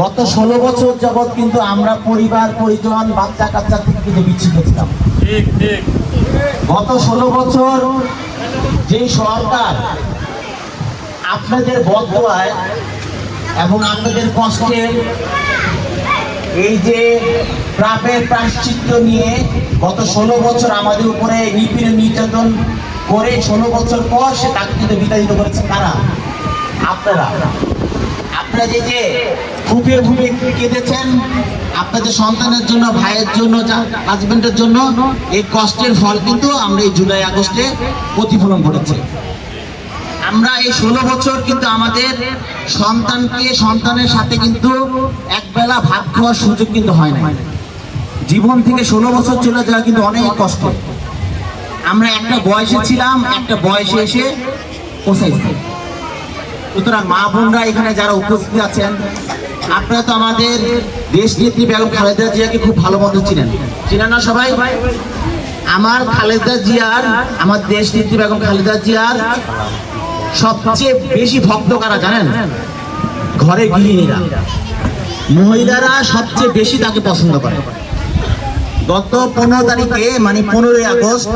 গত ষোলো বছর যাবৎ কিন্তু আমরা পরিবার পরিজন বাচ্চা কাচ্চা থেকে কিন্তু বিচ্ছিন্ন ছিলাম। গত ষোলো বছর যেই সরকার আপনাদের বদলায় এবং আপনাদের কষ্টে এই যে প্রাপের প্রাশ্চিত্য নিয়ে গত ষোলো বছর আমাদের উপরে নিপীড়ন নির্যাতন করে ষোলো বছর পর সে তাকে কিন্তু বিতাড়িত করেছে কারা? আপনারা। আপনারা যে ফুপিয়ে ফুপিয়ে কেঁদেছেন আপনাদের সন্তানের জন্য, ভাইয়ের জন্য হাজবেন্ডের জন্য। এই কষ্টের ফল কিন্তু আমরা এই জুলাই আগস্টে প্রতিফলন ঘটেছে আমরা এই ষোলো বছর কিন্তু আমাদের সন্তানকে, সন্তানের সাথে কিন্তু একবেলা ভাত খাওয়ার সুযোগ কিন্তু হয় না জীবন থেকে ষোলো বছর চলে যাওয়া কিন্তু অনেক কষ্ট। আমরা একটা বয়সে ছিলাম, একটা বয়সে এসে পৌঁছাইছি। সুতরাং মা বোনরা এখানে যারা উপস্থিত আছেন, আপনারা তো আমাদের দেশ নেত্রী বেগম খালেদা জিয়াকে খুব ভালো মতো চিনেন। চিনেন না সবাই? আমার খালেদা জিয়ার, আমার দেশ নেত্রী বেগম খালেদা জিয়ার সবচেয়ে বেশি ভক্ত কারা জানেন? ঘরে গৃহিণীরা। মহিলারা সবচেয়ে বেশি তাকে পছন্দ করে। গত পনেরো তারিখে মানে পনেরোই আগস্ট,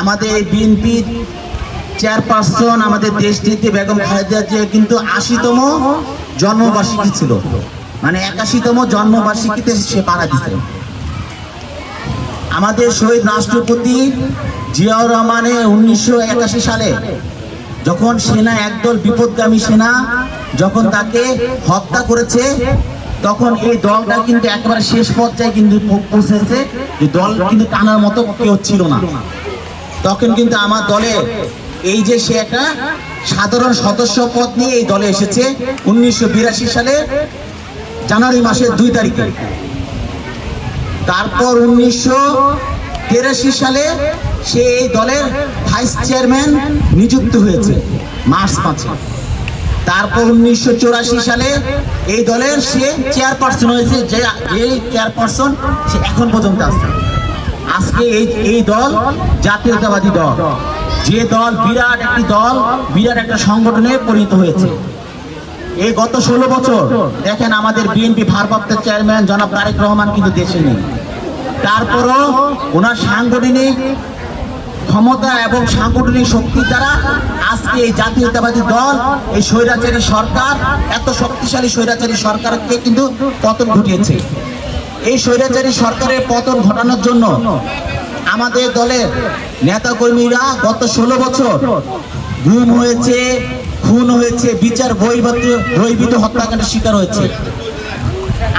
আমাদের বিএনপির চেয়ারপারসন আমাদের দেশ নেত্রী বেগম খালেদা জিয়া কিন্তু আশিতম জন্মবার্ষিকী ছিল। মানে একাশিতম জন্মবার্ষিকীতে সে পাড়া দিতে আমাদের শহীদ রাষ্ট্রপতি জিয়াউর রহমানের উনিশশো সালে যখন সেনা একদল বিপদগামী সেনা যখন তাকে হত্যা করেছে, তখন এই দলটা কিন্তু একেবারে শেষ পর্যায়ে কিন্তু পৌঁছেছে যে দল কিন্তু টানার মতো কেউ ছিল না। তখন কিন্তু আমার দলে এই যে সে একটা সাধারণ সদস্য পদ নিয়ে এই দলে এসেছে উনিশশো বিরাশি সালে, জানুয়ারি মাসের দুই তারিখে। তারপর উনিশশো তেরাশি সালে সে এই দলের ভাইস চেয়ারম্যান নিযুক্ত হয়েছে, মার্চ মাসে তারপর উনিশশো সালে এই দলের সে চেয়ারপারসন হয়েছে, যে এই চেয়ারপারসন সে এখন পর্যন্ত আছে। আজকে এই এই দল জাতীয়তাবাদী দল। যে দল বিরাট একটি দল, বিরাট একটা সংগঠনে পরিণত হয়েছে। এই গত ষোলো বছর, দেখেন আমাদের বিএনপি ভারপ্রাপ্ত চেয়ারম্যান জনাব তারেক রহমান কিন্তু দেশে নেই। তারপরও ওনার সাংগঠনিক ক্ষমতা এবং সাংগঠনিক শক্তির দ্বারা আজকে এই জাতীয়তাবাদী দল, এই স্বৈরাচারী সরকার, এত শক্তিশালী স্বৈরাচারী সরকারকে কিন্তু পতন ঘটিয়েছে। এই স্বৈরাচারী সরকারের পতন ঘটানোর জন্য আমাদের দলের নেতাকর্মীরা গত ষোলো বছর গুম হয়েছে, খুন হয়েছে, বিচার বহির্ভূত হত্যাকাণ্ডের শিকার হয়েছে।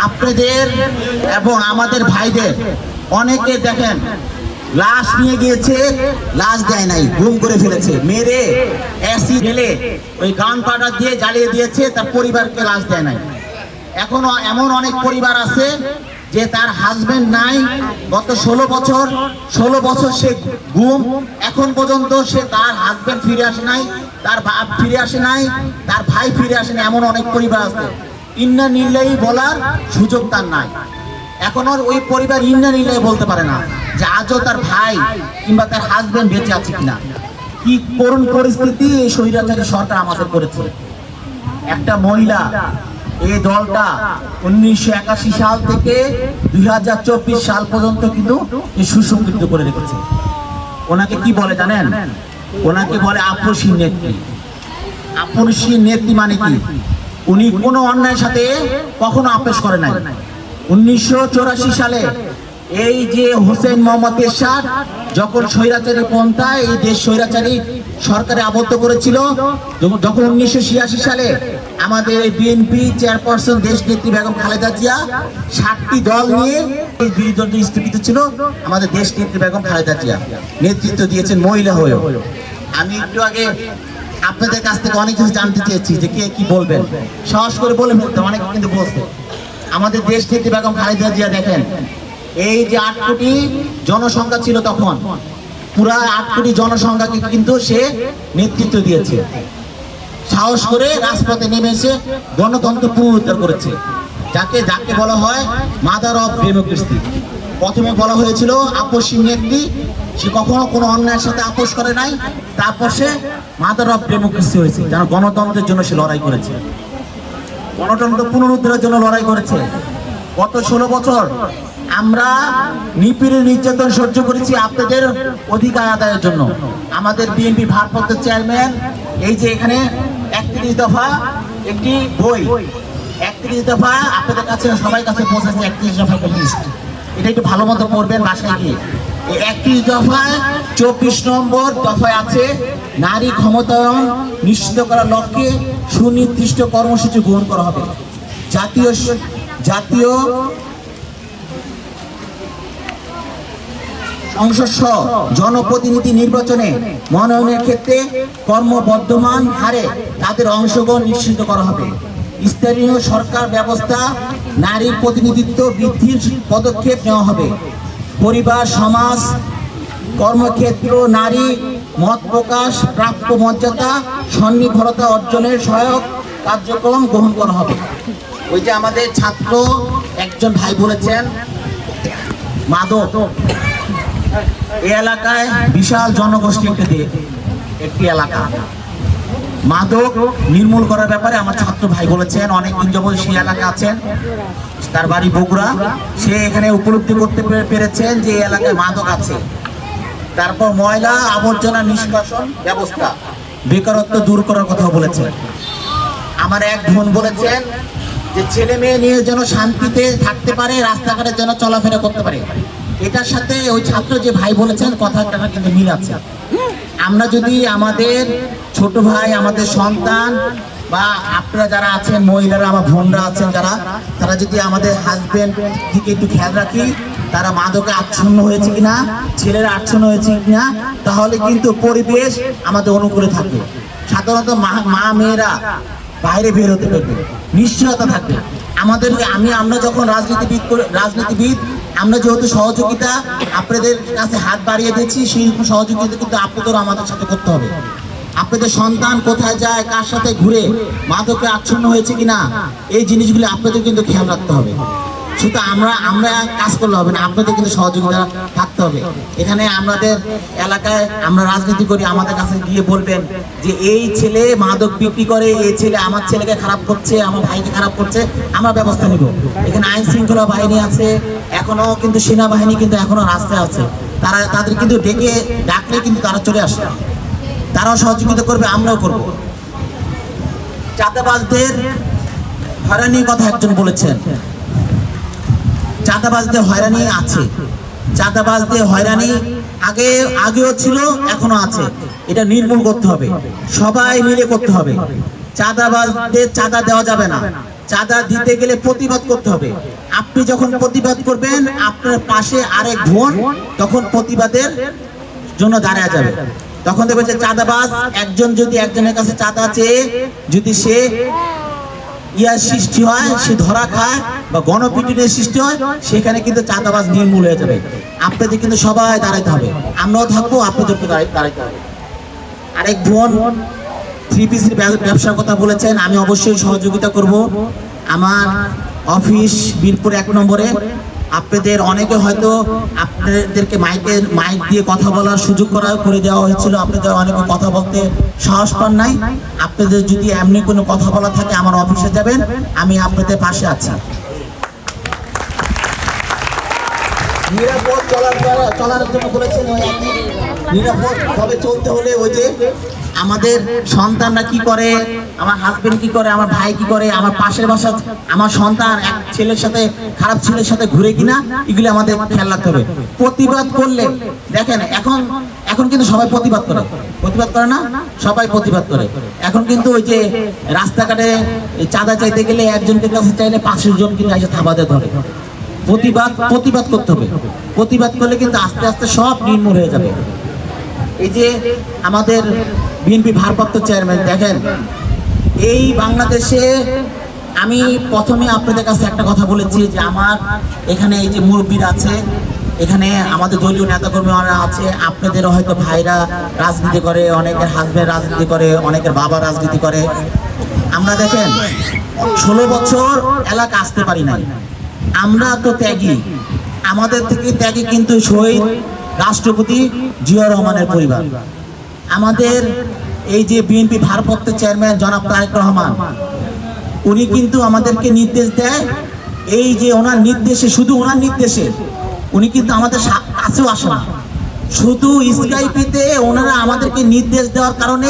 আপনাদের এবং আমাদের ভাইদের অনেকে দেখেন, লাশ নিয়ে গিয়েছে, লাশ দেয় নাই, গুম করে ফেলেছে, মেরে অ্যাসিড ঢেলে ওই গান পাউডার দিয়ে জ্বালিয়ে দিয়েছে, তার পরিবারকে লাশ দেয় নাই। এখনও এমন অনেক পরিবার আছে যে তার হাজবেন্ড নাই, গত ষোলো বছর ষোলো বছর সে গুম এখন পর্যন্ত সে তার হাজবেন্ড ফিরে আসে নাই, তার বাপ ফিরে আসে নাই, তার ভাই ফিরে আসে নাই, এমন অনেক পরিবার আছে। ইন্না নিল্লাই বলার সুযোগ তার নাই। এখন আর ওই পরিবার ইন্না নিল্লাই বলতে পারে না যে আজও তার ভাই কিংবা তার হাজবেন্ড বেঁচে আছে কিনা। কি করুণ পরিস্থিতি এই স্বৈরাচারী সরকার আমাদের করেছে। একটা মহিলা এই দলটা উনিশশো একাশি সাল থেকে দুই হাজার চব্বিশ সাল পর্যন্ত কিন্তু সুসংগঠিত করে রেখেছে। ওনাকে কি বলে জানেন? ওনাকে বলে আপসী নেত্রী। আপসী নেত্রী মানে কি? উনি কোনো অন্যায়ের সাথে কখনো আপোষ করে নাই। উনিশশো সালে এই যে হোসেন মোহাম্মদ এরশাদ যখন স্বৈরাচারী পন্থায়, এই দেশ স্বৈরাচারী সরকারে আবদ্ধ করেছিল। যখন- উনিশশো ছিয়াশি সালে আমাদের বিএনপি চেয়ারপারসন দেশ নেত্রী বেগম খালেদা জিয়া সাতটি দল নিয়ে বিরোধী স্থগিত ছিল, আমাদের দেশ নেত্রী বেগম খালেদা জিয়া। নেতৃত্ব দিয়েছেন মহিলা আমি একটু আগে আপনাদের কাছ থেকে অনেক কিছু জানতে চেয়েছি যে কে কি বলবেন। সাহস করে বলে ফেলতে অনেকে কিন্তু বলছে। আমাদের দেশ থেকে বেগম খালেদা জিয়া দেখেন, এই যে আট কোটি জনসংখ্যা ছিল তখন পুরা আট কোটি জনসংখ্যাকে কিন্তু সে নেতৃত্ব দিয়েছে। সাহস করে রাজপথে নেমে এসে গণতন্ত্র পুনরুদ্ধার করেছে। যাকে যাকে বলা হয় মাদার অফ ডেমোক্রেসি প্রথমে বলা হয়েছিল আপসী নেত্রী। সে কখনো কোনো অন্যায়ের সাথে আপোষ করে নাই। তারপর সে মাদার অফ ডেমোক্রেসি হয়েছে, যেন গণতন্ত্রের জন্য সে লড়াই করেছে। গণতন্ত্র পুনরুদ্ধারের জন্য লড়াই করেছে। গত ষোলো বছর আমরা নিপীড়ের নির্যাতন সহ্য করেছি আপনাদের অধিকার আদায়ের জন্য। আমাদের বিএনপি ভারপ্রাপ্ত চেয়ারম্যান, এই যে এখানে একত্রিশ দফা একটি বই, একত্রিশ দফা আপনাদের কাছে, সবাই কাছে পৌঁছেছে একত্রিশ দফা লিস্ট এটা একটু ভালো মতো পড়বেন বাসায় গিয়ে। এই একত্রিশ দফায় চব্বিশ নম্বর দফায় আছে নারী ক্ষমতায়ন নিশ্চিত করার লক্ষ্যে সুনির্দিষ্ট কর্মসূচি গ্রহণ করা হবে। জাতীয় জাতীয় সংসদ জনপ্রতিনিধি নির্বাচনে মনোনয়নের ক্ষেত্রে কর্মবর্ধমান হারে তাদের অংশগ্রহণ নিশ্চিত করা হবে। স্থানীয় সরকার ব্যবস্থা নারীর প্রতিনিধিত্ব বৃদ্ধির পদক্ষেপ নেওয়া হবে। পরিবার, সমাজ, কর্মক্ষেত্র, নারী, মত প্রকাশ প্রাপ্য মর্যাদা সন্নির্ভরতা অর্জনের সহায়ক কার্যক্রম গ্রহণ করা হবে। ওই যে আমাদের ছাত্র একজন ভাই বলেছেন, মাদক। এই এলাকায় বিশাল জনগোষ্ঠী একটি এলাকা। মাদক নির্মূল করার ব্যাপারে আমার ছাত্র ভাই বলেছেন, অনেক দিন যাবত সেই এলাকা আছেন। তার বাড়ি বগুড়া। সে এখানে উপলব্ধি করতে পেরেছেন যে এই এলাকায় মাদক আছে। তারপর ময়লা আবর্জনা নিষ্কাশন ব্যবস্থা, বেকারত্ব দূর করার কথা বলেছেন আমার এক বোন বলেছেন যে ছেলে মেয়ে নিয়ে যেন শান্তিতে থাকতে পারে, রাস্তাঘাটে যেন চলাফেরা করতে পারে। এটার সাথে ওই ছাত্র যে ভাই বলেছেন কথাটা কিন্তু মিল আছে। আমরা যদি আমাদের ছোট ভাই, আমাদের সন্তান বা আপনারা যারা আছেন, মহিলারা, আমার বোনরা আছেন যারা, তারা যদি আমাদের হাজবেন্ড দিকে একটু খেয়াল রাখি, তারা মাদকে আচ্ছন্ন হয়েছে কিনা, ছেলেরা আচ্ছন্ন হয়েছে কিনা, তাহলে কিন্তু পরিবেশ আমাদের অনুকূলে থাকবে। সাধারণত মা মা মেয়েরা বাইরে বের হতে পারবে, নিশ্চয়তা থাকবে। আমাদের আমি, আমরা যখন রাজনীতিবিদ করে, রাজনীতিবিদ আমরা যেহেতু সহযোগিতা আপনাদের কাছে হাত বাড়িয়ে দিচ্ছি সেই সহযোগিতা কিন্তু আপনাদেরও আমাদের সাথে করতে হবে। আপনাদের সন্তান কোথায় যায়, কার সাথে ঘুরে মাদকে আচ্ছন্ন হয়েছে কিনা, এই জিনিসগুলি আপনাদের কিন্তু খেয়াল রাখতে হবে। শুধু আমরা আমরা কাজ করলে হবে না, আপনাদের কিন্তু সহযোগিতা থাকতে হবে। এখানে আমাদের এলাকায় আমরা রাজনীতি করি, আমাদের কাছে গিয়ে বলবেন যে, এই ছেলে মাদক বিক্রি করে, এই ছেলে আমার ছেলেকে খারাপ করছে, আমার ভাইকে খারাপ করছে, আমরা ব্যবস্থা নিব। এখানে আইন শৃঙ্খলা বাহিনী আছে, এখনও কিন্তু সেনাবাহিনী কিন্তু এখনও রাস্তায় আছে। তারা, তাদের কিন্তু ডেকে ডাকলে কিন্তু তারা চলে আসে তারাও সহযোগিতা করবে, আমরাও করব। চাঁদাবাজদের হয়রানির কথা একজন বলেছেন। চাঁদাবাজদের হয়রানি আছে। চাঁদাবাজদের হয়রানি আগে, আগেও ছিল এখনও আছে। এটা নির্মূল করতে হবে। সবাই মিলে করতে হবে। চাঁদাবাজদের চাঁদা দেওয়া যাবে না। চাঁদা দিতে গেলে প্রতিবাদ করতে হবে। আপনি যখন প্রতিবাদ করবেন, আপনার পাশে আরেক বোন তখন প্রতিবাদের জন্য দাঁড়ায় যাবে। তখন দেখবেন যে চাঁদাবাজ একজন যদি একজনের কাছে চাঁদা চেয়ে, যদি সে ইয়ার সৃষ্টি হয়, সে ধরা খায় বা গণপিটুনের সৃষ্টি হয়, সেখানে কিন্তু চাঁদাবাজ নির্মূল হয়ে যাবে। আপনাদের কিন্তু সবাই দাঁড়াইতে হবে। আমরাও থাকব আপনাদেরকে দাঁড়াইতে হবে। আরেক বোন থ্রি পিসের ব্যবসার কথা বলেছেন, আমি অবশ্যই সহযোগিতা করব। আমার অফিস বীরপুর এক নম্বরে। আপনাদের অনেকে হয়তো আপনাদেরকে মাইকে, মাইক দিয়ে কথা বলার সুযোগ করা করে দেওয়া হয়েছিল। আপনাদের অনেকে কথা বলতে সাহস পান নাই। আপনাদের যদি এমনি কোনো কথা বলা থাকে, আমার অফিসে যাবেন। আমি আপনাদের পাশে আছি। নিরাপদ চলার চলার জন্য বলেছেন ওই নিরাপদ ভাবে চলতে হলে ওই যে আমাদের সন্তানরা কি করে? আমার হাজবেন্ড কি করে? আমার ভাই কি করে? আমার পাশের বাসা, আমার সন্তান এক ছেলের সাথে, খারাপ ছেলের সাথে ঘুরে কিনা? এগুলি আমাদের খেয়াল রাখতে হবে। প্রতিবাদ করলে, দেখেন, এখন এখন কিন্তু সবাই প্রতিবাদ করে। প্রতিবাদ করে না? সবাই প্রতিবাদ করে। এখন কিন্তু ওই যে রাস্তাঘাটে চাঁদা চাইতে গেলে একজনকে কাছে চাইলে পাঁচশো জন কিন্তু এসে থাবাতে ধরে। প্রতিবাদ প্রতিবাদ করতে হবে। প্রতিবাদ করলে কিন্তু আস্তে আস্তে সব নির্মূল হয়ে যাবে। এই যে আমাদের বিএনপি ভারপ্রাপ্ত চেয়ারম্যান, দেখেন। এই বাংলাদেশে আমি প্রথমে আপনাদের কাছে একটা কথা বলেছি যে আমার এখানে এই যে মুরব্বীরা আছে, এখানে আমাদের দলীয় নেতাকর্মীরা আছে, আপনাদেরও হয়তো ভাইরা রাজনীতি করে, অনেকের হাজবেন্ড রাজনীতি করে, অনেকের বাবা রাজনীতি করে। আমরা দেখেন, ষোলো বছর এলাকা আসতে পারি নাই। আমরা তো ত্যাগী। আমাদের থেকে ত্যাগী কিন্তু শহীদ রাষ্ট্রপতি জিয়া রহমানের পরিবার। আমাদের এই যে বিএনপি ভারপ্রাপ্ত চেয়ারম্যান জনাব তারেক রহমান, উনি কিন্তু আমাদেরকে নির্দেশ দেয়, এই যে ওনার নির্দেশে, শুধু ওনার নির্দেশে, উনি কিন্তু আমাদের কাছেও আসে না। শুধু স্কাইপিতে ওনারা আমাদেরকে নির্দেশ দেওয়ার কারণে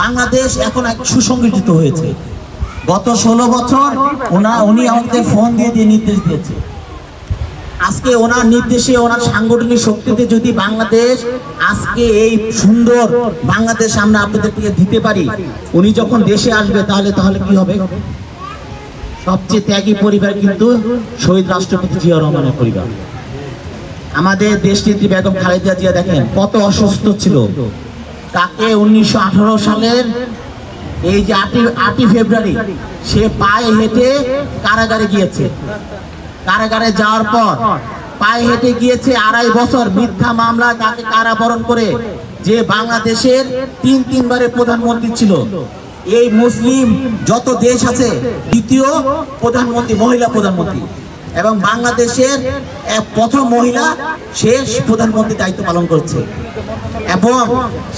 বাংলাদেশ এখন এক সুসংগঠিত হয়েছে। গত ষোলো বছর ওনা উনি আমাদের ফোন দিয়ে দিয়ে নির্দেশ দিয়েছে। আজকে ওনার নির্দেশে, ওনার সাংগঠনিক শক্তিতে যদি বাংলাদেশ আজকে এই সুন্দর বাংলাদেশ আমরা আপনাদেরকে দিতে পারি, উনি যখন দেশে আসবে তাহলে তাহলে কি হবে? সবচেয়ে ত্যাগী পরিবার কিন্তু শহীদ রাষ্ট্রপতি জিয়া রহমানের পরিবার। আমাদের দেশনেত্রী বেগম খালেদা জিয়া দেখেন কত অসুস্থ ছিল। তাকে উনিশশো আঠারো সালের এই যে আটই আটই ফেব্রুয়ারি সে পায়ে হেঁটে কারাগারে গিয়েছে। কারাগারে যাওয়ার পর পায়ে হেঁটে গিয়েছে আড়াই বছর মিথ্যা মামলায় তাকে কারাবরণ করে, যে বাংলাদেশের তিন তিনবারের প্রধানমন্ত্রী ছিল। এই মুসলিম যত দেশ আছে, দ্বিতীয় প্রধানমন্ত্রী, মহিলা প্রধানমন্ত্রী। এবং বাংলাদেশের এক প্রথম মহিলা শেষ প্রধানমন্ত্রী দায়িত্ব পালন করছে। এবং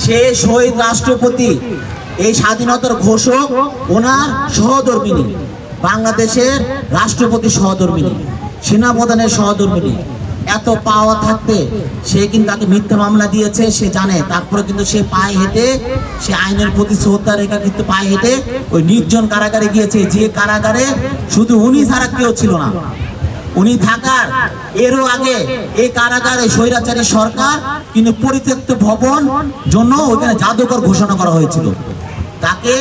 সে শহীদ রাষ্ট্রপতি, এই স্বাধীনতার ঘোষক, ওনার সহধর্মিনী, বাংলাদেশের রাষ্ট্রপতি সহধর্মিনী। সেনাপ্রধানের সহধর্মিনী। এত পাওয়া থাকতে সে কিন্তু তাকে মিথ্যা মামলা দিয়েছে, সে জানে। তারপরে কিন্তু সে পায়ে হেঁটে, সে আইনের প্রতি শ্রদ্ধা রেখা কিন্তু পায়ে হেঁটে ওই নির্জন কারাগারে গিয়েছে। যে কারাগারে শুধু উনি ছাড়া কেউ ছিল না। উনি থাকার, এরও আগে এই কারাগারে স্বৈরাচারী সরকার কিন্তু পরিত্যক্ত ভবন জন্য ওখানে জাদুঘর ঘোষণা করা হয়েছিল। তাকে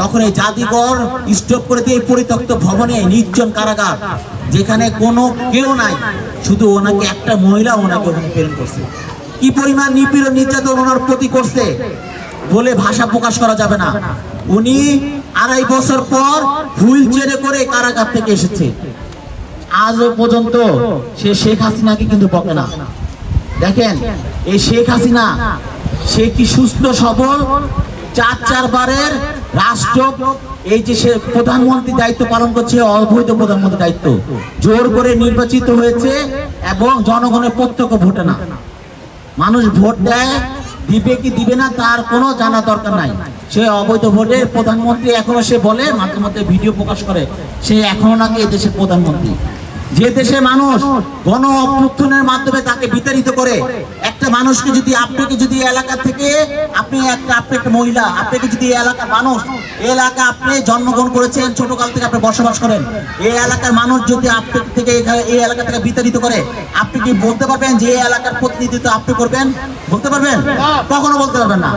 তখন এই জাদুঘর স্টপ করে দিয়ে পরিত্যক্ত ভবনে নির্জন কারাগার যেখানে কোনো কেউ নাই। শুধু ওনাকে একটা মহিলা ওনাকে ওখানে প্রেরণ করছে। কি পরিমাণ নিপীড়ন, নির্যাতন ওনার প্রতি করছে, বলে ভাষা প্রকাশ করা যাবে না। উনি আড়াই বছর পর হুইল চেয়ারে করে কারাগার থেকে এসেছে। আজও পর্যন্ত সে শেখ হাসিনাকে কিন্তু বকে না। দেখেন, এই শেখ হাসিনা, সে কি সুস্থ, সবল, চার চারবারের রাষ্ট্র এই যে সে প্রধানমন্ত্রী দায়িত্ব পালন করছে অবৈধ প্রধানমন্ত্রী দায়িত্ব। জোর করে নির্বাচিত হয়েছে এবং জনগণের প্রত্যক্ষ ভোটে না। মানুষ ভোট দেয়, দিবে কি দিবে না তার কোনো জানা দরকার নাই। সে অবৈধ ভোটে প্রধানমন্ত্রী এখনও সে বলে, মাঝে মধ্যে ভিডিও প্রকাশ করে, সে এখনও নাকি এই দেশের প্রধানমন্ত্রী। যে দেশে মানুষ গণ অভ্যুত্থানের মাধ্যমে তাকে বিতাড়িত করে, একটা মানুষকে যদি আপনাকে যদি এলাকা থেকে আপনি একটা আপনি একটা মহিলা, আপনাকে যদি এলাকার মানুষ এলাকা আপনি জন্মগ্রহণ করেছেন, ছোটকাল থেকে আপনি বসবাস করেন, এই এলাকার মানুষ যদি আপনার থেকে এই এলাকা থেকে বিতাড়িত করে, আপনি কি বলতে পারবেন যে এই এলাকার প্রতিনিধিত্ব আপনি করবেন? বলতে পারবেন? কখনো বলতে পারবেন না।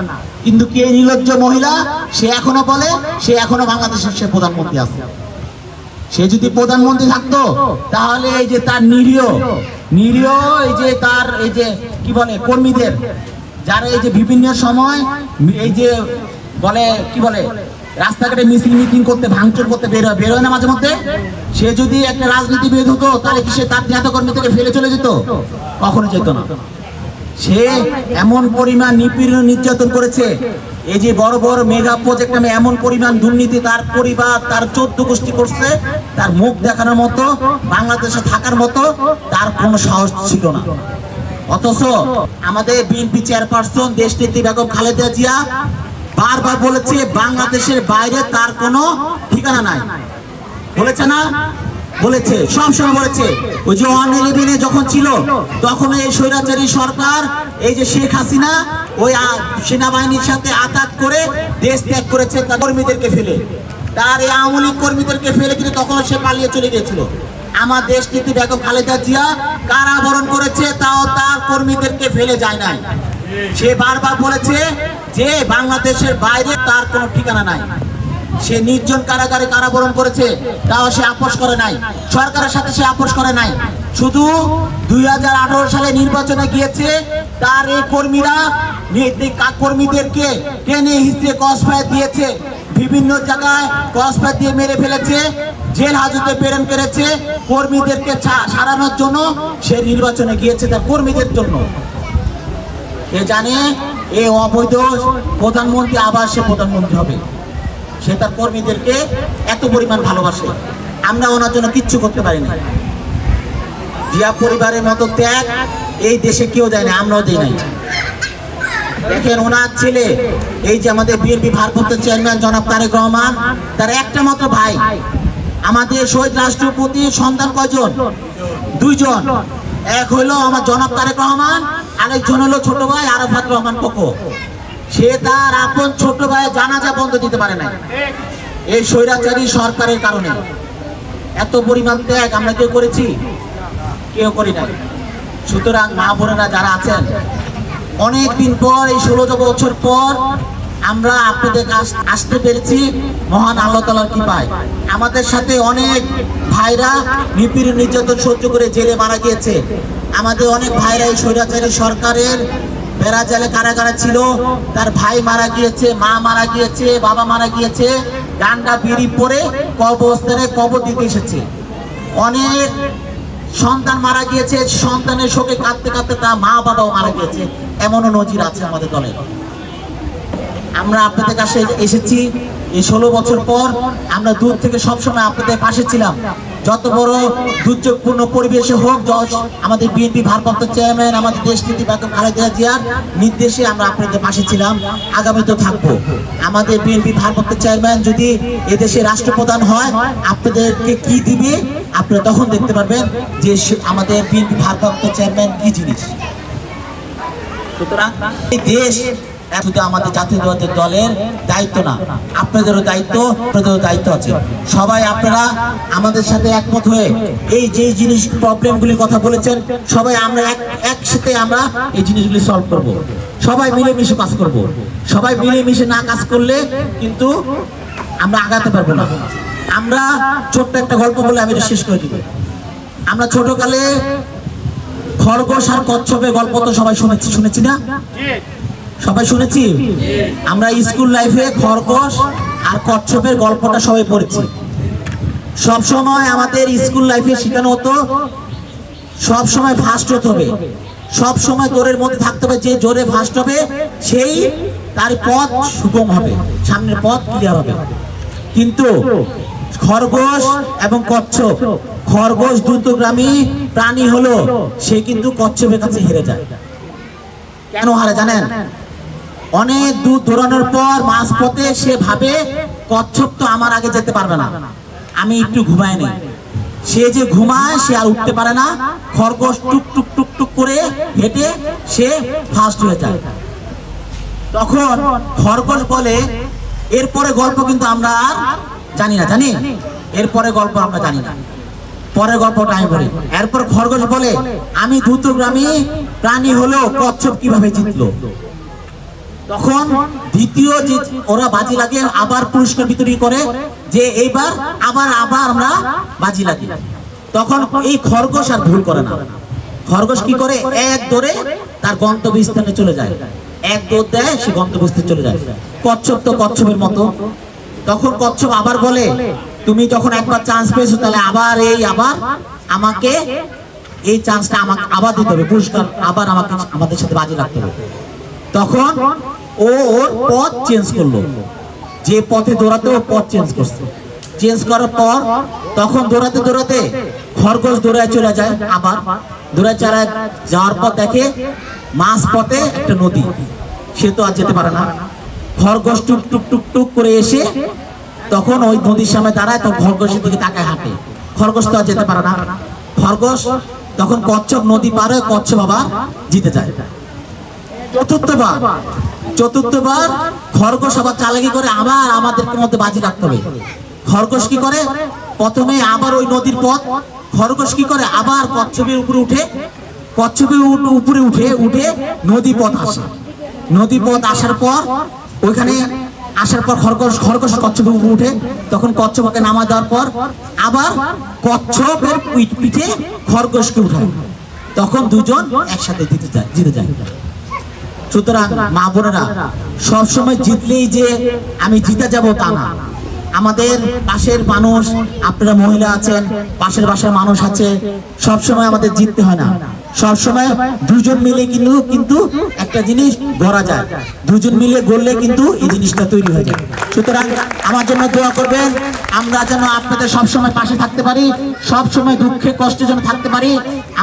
কিন্তু কে নির্লজ্জ মহিলা, সে এখনও বলে, সে এখনও বাংলাদেশের সে প্রধানমন্ত্রী আছে। সে যদি প্রধানমন্ত্রী থাকতো, তাহলে এই যে তার নিরীহ নিরীহ এই যে তার এই যে কি বলে, কর্মীদের, যারা এই যে বিভিন্ন সময় এই যে বলে, কি বলে, রাস্তাঘাটে মিছিল, মিটিং করতে, ভাঙচুর করতে বের হয় বের হয় না মাঝে মধ্যে? সে যদি একটা রাজনীতিবিদ হতো, তাহলে কি সে তার নেতা কর্মী থেকে ফেলে চলে যেত? কখনো যেত না। সে এমন পরিমাণ নিপীড়ন নির্যাতন করেছে। এই যে বড় বড় মেগা প্রজেক্ট নামে এমন পরিমাণ দুর্নীতি তার পরিবার, তার চোদ্দ গোষ্ঠী করছে, তার মুখ দেখানোর মতো, বাংলাদেশে থাকার মতো, তার কোনো সাহস ছিল না। অথচ আমাদের বিএনপি চেয়ারপারসন দেশনেত্রী বেগম খালেদা জিয়া বারবার বলেছে, বাংলাদেশের বাইরে তার কোনো ঠিকানা নাই। বলেছে না বলেছে, সব সময় বলেছে। ওই যে ওয়ান ইলেভেনে যখন ছিল, তখন এই স্বৈরাচারী সরকার, এই যে শেখ হাসিনা, ওই সেনাবাহিনীর সাথে আঘাত করে দেশ ত্যাগ করেছে তার কর্মীদেরকে ফেলে। তার এই আওয়ামী লীগ কর্মীদেরকে ফেলে কিন্তু তখন সে পালিয়ে চলে গিয়েছিল। আমার দেশ নীতি বেগম খালেদা জিয়া কারাবরণ করেছে, তাও তার কর্মীদেরকে ফেলে যায় নাই। সে বারবার বলেছে যে, বাংলাদেশের বাইরে তার কোনো ঠিকানা নাই। সে নির্জন কারাগারে কারাবরণ করেছে, তাও সে আপোষ করে নাই। সরকারের সাথে সে আপোষ করে নাই। শুধু দুই হাজার আঠারো সালে নির্বাচনে গিয়েছে, তার এই কর্মীরা কর্মীদেরকে টেনে হিসেবে কসফায় দিয়েছে। বিভিন্ন জায়গায় কসফায় দিয়ে মেরে ফেলেছে, জেল হাজতে প্রেরণ করেছে। কর্মীদেরকে সারানোর জন্য সে নির্বাচনে গিয়েছে তার কর্মীদের জন্য। এ জানে? এ অবৈধ প্রধানমন্ত্রী আবার সে প্রধানমন্ত্রী হবে। সে তার কর্মীদেরকে এত পরিমাণ ভালোবাসে। আমরা ওনার জন্য কিচ্ছু করতে পারি না জিয়া পরিবারের মতো ত্যাগ এই দেশে কেউ দেয় না, আমরাও দিই নাই। দেখেন ওনার ছেলে, এই যে আমাদের বিএনপি ভারপ্রাপ্ত চেয়ারম্যান জনাব তারেক রহমান, তার একটা মাত্র ভাই। আমাদের শহীদ রাষ্ট্রপতি সন্তান কয়জন? দুইজন। এক হইল আমার জনাব তারেক রহমান, আরেকজন হলো ছোট ভাই আরাফাত রহমান কোকো সে তার আপন ছোট ভাই জানাজা বন্ধ দিতে পারে না এই স্বৈরাচারী সরকারের কারণে। এত পরিমাণ ত্যাগ আমরা কেউ করেছি? কেউ করি নাই। সুতরাং মা বোনেরা যারা আছেন অনেক দিন পর, এই ষোলো বছর পর, আমরা আপনাদের আসতে পেরেছি মহান আল্লাহ তালার কৃপায়। আমাদের সাথে অনেক ভাইরা নিপীড়ন নির্যাতন সহ্য করে জেলে মারা গিয়েছে। আমাদের অনেক ভাইরা এই স্বৈরাচারী সরকারের বেড়া জালে কারাগারে ছিল, তার ভাই মারা গিয়েছে, মা মারা গিয়েছে, বাবা মারা গিয়েছে, ডান্ডা, বিড়ি পরে কবরস্থানে কবর দিতে এসেছে। অনেক সন্তান মারা গিয়েছে, সন্তানের শোকে কাঁদতে কাঁদতে তার মা বাবাও মারা গিয়েছে। এমনও নজির আছে আমাদের দলে। আমরা আপনাদের কাছে এসেছি, এই ষোলো বছর পর আমরা দূর থেকে সবসময় আপনাদের পাশে ছিলাম। যত বড় দুর্যোগপূর্ণ পরিবেশে হোক আমাদের বিএনপি ভারপ্রাপ্ত চেয়ারম্যান, আমাদের দেশ নীতি বেগম খালেদা জিয়ার নির্দেশে আমরা আপনাদের পাশে ছিলাম, আগামীতেও থাকব। আমাদের বিএনপি ভারপ্রাপ্ত চেয়ারম্যান যদি এদেশে রাষ্ট্রপ্রধান হয়, আপনাদেরকে কি দিবে? আপনারা তখন দেখতে পারবেন যে আমাদের বিএনপি ভারপ্রাপ্ত চেয়ারম্যান কি জিনিস। সুতরাং দেশ শুধু আমাদের জাতীয়তাবাদের দলের দায়িত্ব না, আপনাদেরও দায়িত্ব আপনাদেরও দায়িত্ব আছে। সবাই আপনারা আমাদের সাথে একমত হয়ে এই যে জিনিস প্রবলেমগুলির কথা বলেছেন, সবাই আমরা এক, একসাথে আমরা এই জিনিসগুলি সলভ করব। সবাই মিলেমিশে কাজ করব। সবাই মিলেমিশে না কাজ করলে কিন্তু আমরা আগাতে পারব না। আমরা ছোট্ট একটা গল্প বলে আমি শেষ করে দিব। আমরা ছোটকালে খরগোশ আর কচ্ছপের গল্প তো সবাই শুনেছি শুনেছি না? সবাই শুনেছি? আমরা স্কুল লাইফে খরগোশ আর কচ্ছপের গল্পটা সবাই পড়েছি। সব সময় আমাদের স্কুল লাইফে শেখানো হতো, সব সময় ফার্স্ট হতে হবে। সব সময় জোরের মধ্যে থাকতে হবে, যে জোরে ফার্স্ট হবে, সেই তার পথ সুগম হবে, সামনের পথ ক্লিয়ার হবে। কিন্তু খরগোশ এবং কচ্ছপ, খরগোশ দ্রুতগ্রামী প্রাণী হলো, সে কিন্তু কচ্ছপের কাছে হেরে যায়। কেন হারে জানেন? অনেক দূর দৌড়ানোর পর মাঝ পথে সে ভাবে, কচ্ছপ তো আমার আগে যেতে পারবে না। আমি একটু ঘুমাই নেই সে যে ঘুমায়, সে আর উঠতে পারে না। খরগোশ টুক টুক টুক টুক করে হেঁটে সে ফার্স্ট হয়ে যায়। তখন খরগোশ বলে, এরপরে গল্প কিন্তু আমরা আর জানি না, জানি? এরপরে গল্প আমরা জানি না। পরের গল্পটা আমি বলি। এরপর খরগোশ বলে, আমি দ্রুতগ্রামী প্রাণী হলো কচ্ছপ কীভাবে জিতলো? তখন দ্বিতীয় যে ওরা বাজি লাগে আবার পুরস্কার বিতরণ করে, যে এইবার আবার আবার আমরা বাজি লাগি তখন এই খরগোশ আর ভুল করে না। খরগোশ কি করে? এক দৌড়ে তার গন্তব্য স্থানে চলে যায়। এক দৌড় দেয়, সে গন্তব্য স্থানে চলে যায়। কচ্ছপ তো কচ্ছপের মতো। তখন কচ্ছপ আবার বলে, তুমি যখন একবার চান্স পেয়েছ, তাহলে আবার এই, আবার আমাকে এই চান্সটা আমাকে আবার দিতে হবে। পুরস্কার আবার আমাকে, আমাদের সাথে বাজি রাখতে হবে। তখন ও ওর পথ চেঞ্জ করল। যে পথে দৌড়াতে ও পথ চেঞ্জ করছে। চেঞ্জ করার পর তখন দৌড়াতে দৌড়াতে খরগোশ দৌড়ায় চলে যায় আবার। দৌড়ায় চলে যাওয়ার পর দেখে মাঝ পথে একটা নদী। সে তো আর যেতে পারে না। খরগোশ টুক টুক টুক টুক করে এসে তখন ওই নদীর সামনে দাঁড়ায় তো খরগোশের দিকে তাকায় হাঁটে। খরগোশ তো আর যেতে পারে না। খরগোশ তখন কচ্ছপ নদী পার কচ্ছপ আবার জিতে যায়। চতুর্থবার চতুর্থবার খরগোশ আবার চালাকি করে, আবার আমাদের মধ্যে বাজি রাখতে হবে। খরগোশ কি করে? প্রথমে আবার ওই নদীর পথ। খরগোশ কি করে? আবার কচ্ছপের উপরে উঠে কচ্ছপের উপরে উঠে উঠে নদী পথ আসে। নদী পথ আসার পর, ওইখানে আসার পর খরগোশ খরগোশ কচ্ছপের উপরে উঠে, তখন কচ্ছপকে নামা দেওয়ার পর আবার কচ্ছপের পিঠ- পিঠে খরগোশকে উঠায়। তখন দুজন একসাথে জিতে যায় জিতে যায়। সুতরাং মা বোনেরা, সবসময় জিতলেই যে আমি জিতে যাব তা না। আমাদের পাশের মানুষ, আপনারা মহিলা আছেন, পাশের বাসার মানুষ আছে, সবসময় আমাদের জিততে হয় না। সবসময় দুজন মিলে কিন্তু কিন্তু একটা জিনিস গড়া যায়। দুজন মিলে গড়লে কিন্তু এই জিনিসটা তৈরি হয়ে যায়। সুতরাং আমার জন্য দোয়া করবেন, আমরা যেন আপনাদের সবসময় পাশে থাকতে পারি, সবসময় দুঃখে কষ্টে যেন থাকতে পারি।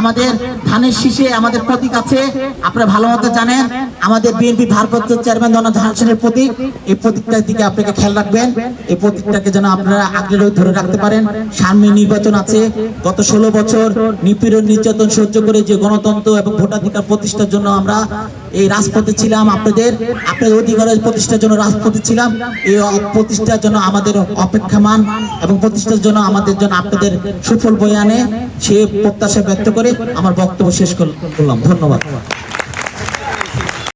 আমাদের ধানের শীষে আমাদের প্রতীক আছে, আপনারা ভালো মতো জানেন। আমাদের বিএনপি ভারপ্রাপ্ত চেয়ারম্যান জনাব ধান সেনের প্রতীক, এই প্রতীকটার দিকে আপনাকে খেয়াল রাখবেন। এই প্রতীকটাকে যেন আপনারা আগলে ধরে রাখতে পারেন। সামনে নির্বাচন আছে। গত ষোলো বছর নিপীড়ন নির্যাতন সহ্য করে যে গণতন্ত্র এবং ভোটাধিকার প্রতিষ্ঠার জন্য আমরা এই রাজপথে ছিলাম। আপনাদের আপনাদের অধিকারের প্রতিষ্ঠার জন্য রাজপথে ছিলাম। এই প্রতিষ্ঠার জন্য আমাদের অপেক্ষামান এবং প্রতিষ্ঠার জন্য আমাদের জন্য আপনাদের সুফল বয়ে আনে সে প্রত্যাশা ব্যক্ত করে আমার বক্তব্য শেষ করলাম। ধন্যবাদ।